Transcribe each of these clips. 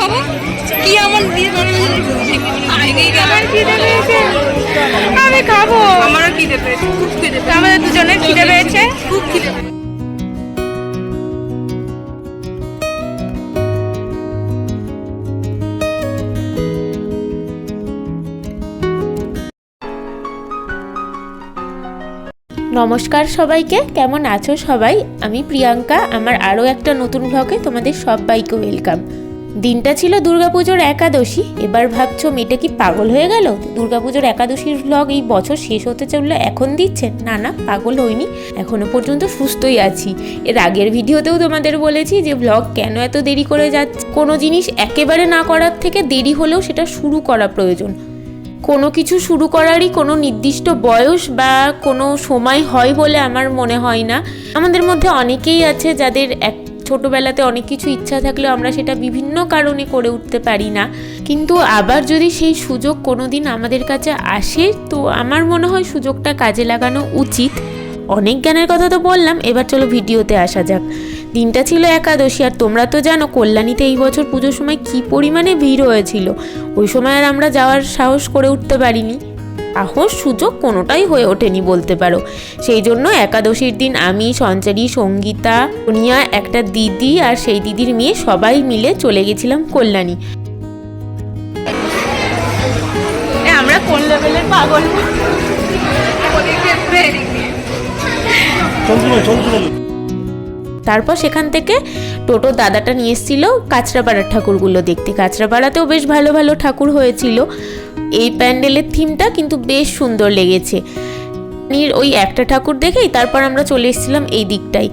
খাব কি আমার দিয়ে আমি খাব। আমারও খিদে পেয়েছে খুব খিদে আমাদের দুজনের খিদে পেয়েছে। খুব খিদে নমস্কার সবাইকে কেমন আছো সবাই? আমি প্রিয়াঙ্কা আমার আরও একটা নতুন ব্লগে তোমাদের সবাইকে ওয়েলকাম দিনটা ছিল দুর্গাপুজোর একাদশী। এবার ভাবছ মেয়েটা কি পাগল হয়ে গেল? দুর্গাপুজোর একাদশীর ব্লগ এই বছর শেষ হতে চলল এখন দিচ্ছেন? না না, পাগল হইনি। এখনও পর্যন্ত সুস্থই আছি। এর আগের ভিডিওতেও তোমাদের বলেছি যে ব্লগ কেন এত দেরি করে যাচ্ছে? কোনো জিনিস একেবারে না করার থেকে দেরি হলেও সেটা শুরু করা প্রয়োজন। কোনো কিছু শুরু করারই কোনো নির্দিষ্ট বয়স বা কোনো সময় হয় বলে আমার মনে হয় না। আমাদের মধ্যে অনেকেই আছে যাদের এক ছোটোবেলাতে অনেক কিছু ইচ্ছা থাকলেও আমরা সেটা বিভিন্ন কারণে করে উঠতে পারি না। কিন্তু আবার যদি সেই সুযোগ কোনো দিন আমাদের কাছে আসে, তো আমার মনে হয় সুযোগটা কাজে লাগানো উচিত। অনেক জ্ঞানের কথা তো বললাম, এবার চলো ভিডিওতে আসা যাক। দিনটা ছিল একাদশী, আর তোমরা তো জানো কল্যাণীতে এই বছর পুজোর সময় কি পরিমাণে ভিড় হয়েছিল। ওই সময় আর আমরা যাওয়ার সাহস করে উঠতে পারিনি। সাহস সুযোগ কোনোটাই হয়ে ওঠেনি বলতে পারো। সেই জন্য একাদশীর দিন আমি সঞ্চারী সঙ্গীতা সোনিয়া একটা দিদি আর সেই দিদির মেয়ে সবাই মিলে চলে গেছিলাম কল্যাণী। আমরা কোন লেভেলের পাগল। তারপর সেখান থেকে টোটো দাদাটা নিয়ে এসেছিল কাঁচরাপাড়ার ঠাকুরগুলো দেখতে। কাঁচরাপাড়াতেও বেশ ভালো ভালো ঠাকুর হয়েছিল। এই প্যান্ডেলের থিমটা কিন্তু বেশ সুন্দর লেগেছে। ওই একটা ঠাকুর দেখেই তারপর আমরা চলে এসেছিলাম এই দিকটাই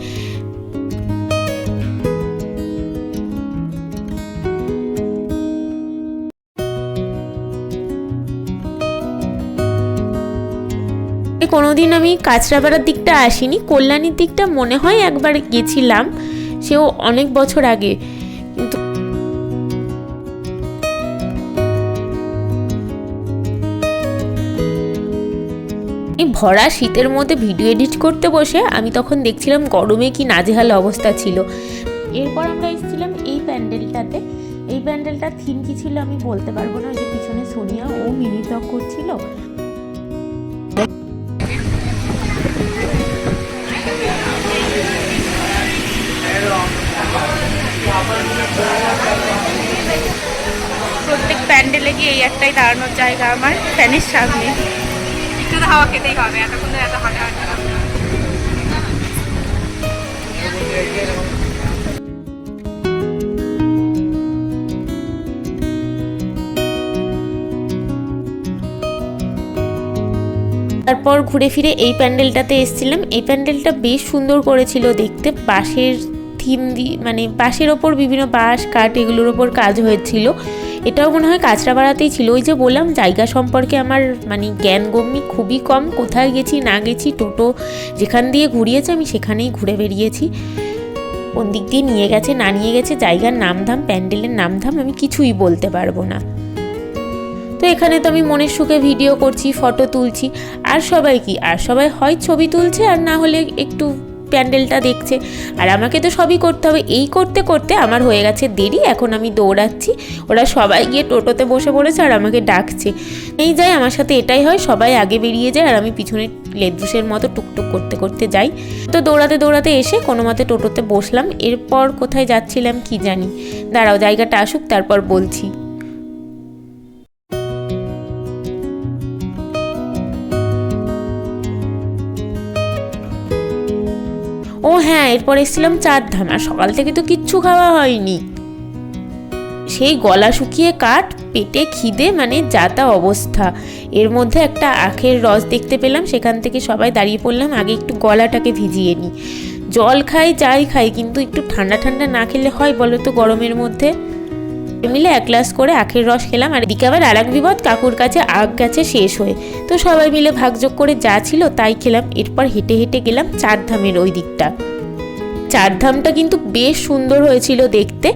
কোনোদিন আমি কাঁচরাপাড়ার দিকটা আসিনি, কল্যাণীর দিকটা মনে হয় একবার গেছিলাম, সেও অনেক বছর আগে। ভরা শীতের মধ্যে ভিডিও এডিট করতে বসে আমি তখন দেখছিলাম গরমে কি নাজেহাল অবস্থা ছিল। এরপর আমরা এসেছিলাম এই প্যান্ডেলটাতে। এই প্যান্ডেলটার থিম কি ছিল আমি বলতে পারব না যে পিছনে সোনিয়া ও মিনি টক করছিল। প্রত্যেক প্যান্ডেলে গিয়ে এই একটাই দাঁড়ানোর জায়গা আমার, ফ্যানের সামনে। হাওয়া খেতেই হবে, এতক্ষণ ধরে এত তারপর ঘুরে ফিরে এই প্যান্ডেলটাতে এসেছিলাম। এই প্যান্ডেলটা বেশ সুন্দর করেছিল দেখতে। বাঁশের থিম দিয়ে মানে বাঁশের ওপর বিভিন্ন বাঁশ, কাঠ, এগুলোর ওপর কাজ হয়েছিল। এটাও মনে হয় কাঁচরাপাড়াতেই ছিল। ওই যে বললাম, জায়গা সম্পর্কে আমার মানে জ্ঞানগম্যি খুবই কম। কোথায় গেছি, না গেছি, টোটো যেখান দিয়ে ঘুরিয়েছে, আমি সেখানেই ঘুরে বেরিয়েছি। কোন দিক দিয়ে নিয়ে গেছে, না নিয়ে গেছে, জায়গার নামধাম, প্যান্ডেলের নামধাম, আমি কিছুই বলতে পারব না। তো এখানে তো আমি মনের সুখে ভিডিও করছি, ফটো তুলছি। আর সবাই কি? আর সবাই হয় ছবি তুলছে, আর না হলে একটু প্যান্ডেলটা দেখছে। আর আমাকে তো সবই করতে হবে। এই করতে করতে আমার হয়ে গেছে দেরি। এখন আমি দৌড়াচ্ছি। ওরা সবাই গিয়ে টোটোতে বসে পড়েছে আর আমাকে ডাকছে। এই যাই আমার সাথে এটাই হয়। সবাই আগে বেরিয়ে যায় আর আমি পিছনে লেদুসের মতো টুকটুক করতে করতে যাই। তো দৌড়াতে দৌড়াতে এসে কোনো মতে টোটোতে বসলাম। এরপর কোথায় যাচ্ছিলাম কি জানি। দাঁড়াও, জায়গাটা আসুক, তারপর বলছি। ও হ্যাঁ এরপর এসেছিলাম চারধাম, আর সকাল থেকে তো কিচ্ছু খাওয়া হয়নি। সেই গলা শুকিয়ে কাঠ, পেটে খিদে মানে যাতা অবস্থা। এর মধ্যে একটা আখের রস দেখতে পেলাম, সেখান থেকে সবাই দাঁড়িয়ে পড়লাম, আগে একটু গলাটাকে ভিজিয়ে নিই। জল খাই যাই খাই, কিন্তু একটু ঠান্ডা ঠান্ডা না খেলে হয় বলো তো গরমের মধ্যে? মিলে এক গ্লাস করে আখের রস খেলাম আর এদিকে আবার আর এক বিপদ, কাকুর কাছে আখ গাছে শেষ হয়ে। তো সবাই মিলে ভাগযোগ করে যা ছিল তাই খেলাম। এরপর হেঁটে হেঁটে গেলাম চারধামের ওই দিকটা। চারধামটা কিন্তু বেশ সুন্দর হয়েছিল দেখতে।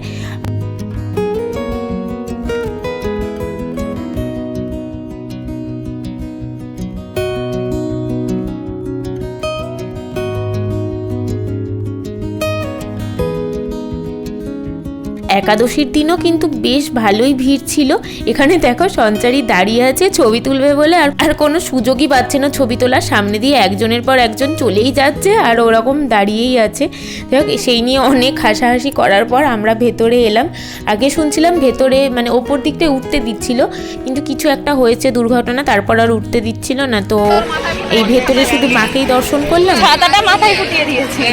একাদশীর দিনও কিন্তু বেশ ভালোই ভিড় ছিল। এখানে দেখো সঞ্চারী দাঁড়িয়ে আছে, ছবি তুলবে বলে, আর আর কোনো সুযোগই পাচ্ছে না ছবি তোলার। সামনে দিয়ে একজনের পর একজন চলেই যাচ্ছে, আর ওরকম দাঁড়িয়েই আছে। যাই সেই নিয়ে অনেক হাসাহাসি করার পর আমরা ভেতরে এলাম। আগে শুনছিলাম ভেতরে মানে ওপর দিকটা উঠতে দিচ্ছিল, কিন্তু কিছু একটা হয়েছে দুর্ঘটনা, তারপর আর উঠতে দিচ্ছিল না। তো এই ভেতরে শুধু মাকেই দর্শন করলাম। মাথায় ফুটিয়ে দিয়েছে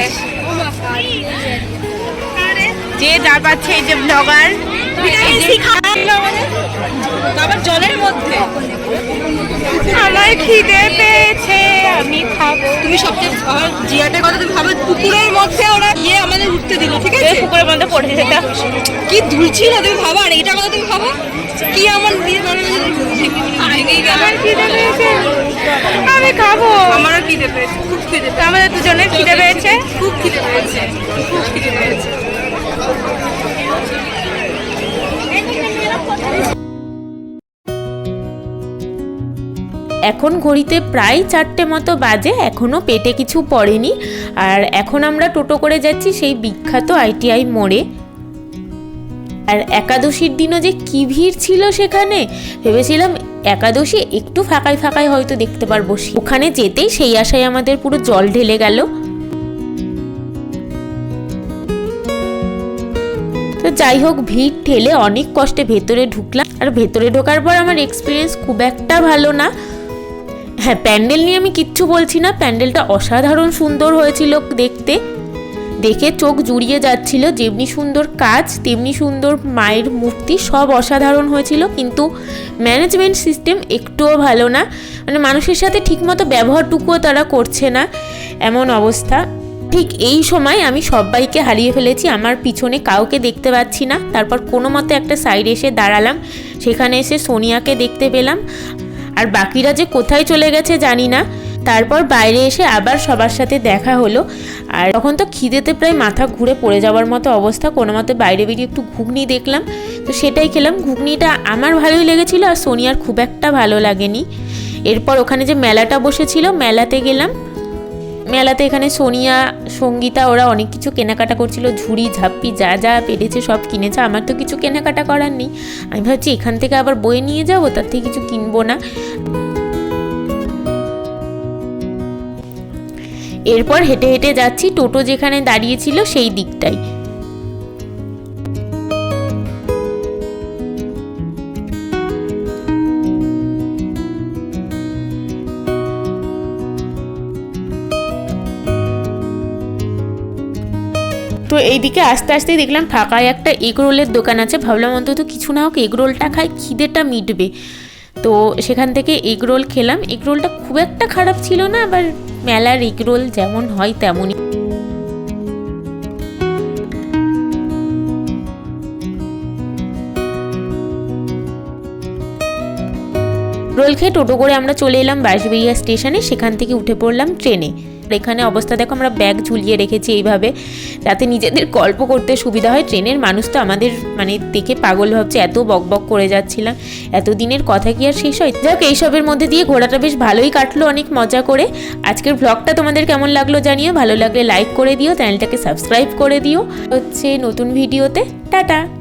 যে যা পাচ্ছে এই যে ব্লগার আবার জলের মধ্যে। আমার খিদে পেয়েছে আমি খাব। তুমি সবচেয়ে আমার জিয়াটার কথা তুমি ভাবে পুকুরের মধ্যে ওরা গিয়ে আমাদের উঠতে দিল ঠিক আছে? পুকুরের মধ্যে পড়েছে সেটা। কি ধুল ছিল তুমি ভাবা? আর এইটা কথা তুমি ভাবা? কি আমার আমার খিদে পেয়েছে। আমি খাব। আমারও খিদে পেয়েছে খুব খিদে আমাদের দুজনের খিদে পেয়েছে। খুব খিদে পেয়েছে খুব খিদে পেয়েছে। এখন ঘড়িতে প্রায় চারটে মতো বাজে এখনও পেটে কিছু পড়েনি। আর এখন আমরা টোটো করে যাচ্ছি সেই বিখ্যাত আইটিআই মোড়ে। আর একাদশীর দিনও যে কী ভিড় ছিল সেখানে, ভেবেছিলাম একাদশী একটু ফাঁকায় ফাঁকায় হয়তো দেখতে পারব। ওখানে যেতেই সেই আশায় আমাদের পুরো জল ঢেলে গেল। তো যাই হোক, ভিড় ঠেলে অনেক কষ্টে ভেতরে ঢুকলাম। আর ভেতরে ঢোকার পর আমার এক্সপিরিয়েন্স খুব একটা ভালো না। হ্যাঁ প্যান্ডেল নিয়ে আমি কিচ্ছু বলছি না। প্যান্ডেলটা অসাধারণ সুন্দর হয়েছিল দেখতে। দেখে চোখ জুড়িয়ে যাচ্ছিল, যেমনি সুন্দর কাজ, তেমনি সুন্দর মায়ের মূর্তি, সব অসাধারণ হয়েছিল। কিন্তু ম্যানেজমেন্ট সিস্টেম একটুও ভালো না। মানে মানুষের সাথে ঠিকমতো ব্যবহারটুকুও তারা করছে না, এমন অবস্থা। ঠিক এই সময় আমি সবাইকে হারিয়ে ফেলেছি, আমার পিছনে কাউকে দেখতে পাচ্ছি না। তারপর কোনো মতে একটা সাইডে এসে দাঁড়ালাম, সেখানে এসে সোনিয়াকে দেখতে পেলাম। আর বাকিরা যে কোথায় চলে গেছে জানি না। তারপর বাইরে এসে আবার সবার সাথে দেখা হলো। আর তখন তো খিদেতে প্রায় মাথা ঘুরে পড়ে যাওয়ার মতো অবস্থা, কোনো মতে বাইরে বেরিয়ে একটু ঘুগনি দেখলাম। তো সেটাই খেলাম। ঘুগনিটা আমার ভালোই লেগেছিল আর সোনিয়ার খুব একটা ভালো লাগেনি। এরপর ওখানে যে মেলাটা বসেছিল, মেলাতে গেলাম। মেলাতে এখানে সোনিয়া, সঙ্গীতা, ওরা অনেক কিছু কেনাকাটা করছিল। ঝুড়ি, ঝাপ্পি, যা যা পেরেছে সব কিনেছে। আমার তো কিছু কেনাকাটা করার নেই। আমি ভাবছি এখান থেকে আবার বয়ে নিয়ে যাব, তার থেকে কিছু কিনবো না। এরপর হেঁটে হেঁটে যাচ্ছি। টোটো যেখানে দাঁড়িয়েছিল সেই দিকটাই তো এইদিকে আস্তে আস্তে দেখলাম ফাঁকায় একটা এগ রোলের দোকান আছে। ভাবলাম অন্তত কিছু না হোক এগ রোলটা খাই, খিদেটা মিটবে। তো সেখান থেকে এগ রোল খেলাম। এগ রোলটা খুব একটা খারাপ ছিল না, আবার মেলার এগ রোল যেমন হয় তেমনই। রোল খেয়ে টোটো করে আমরা চলে এলাম বাঁশবেড়িয়া স্টেশনে। সেখান থেকে উঠে পড়লাম ট্রেনে। এখানে অবস্থা দেখো, আমরা ব্যাগ ঝুলিয়ে রেখেছি এইভাবে। যাতে নিজেদের গল্প করতে সুবিধা হয়। ট্রেনের মানুষ তো আমাদের মানে দেখে পাগল ভাবছে, এত বকবক করে যাচ্ছিলাম। এতদিনের কথা কি আর শেষ হয়? যাক এইসবের মধ্যে দিয়ে ঘোরাটা বেশ ভালোই কাটলো অনেক মজা করে। আজকের ব্লগটা তোমাদের কেমন লাগল জানিও। ভালো লাগলে লাইক করে দিও। চ্যানেলটাকে সাবস্ক্রাইব করে দিও। হচ্ছে নতুন ভিডিওতে টাটা!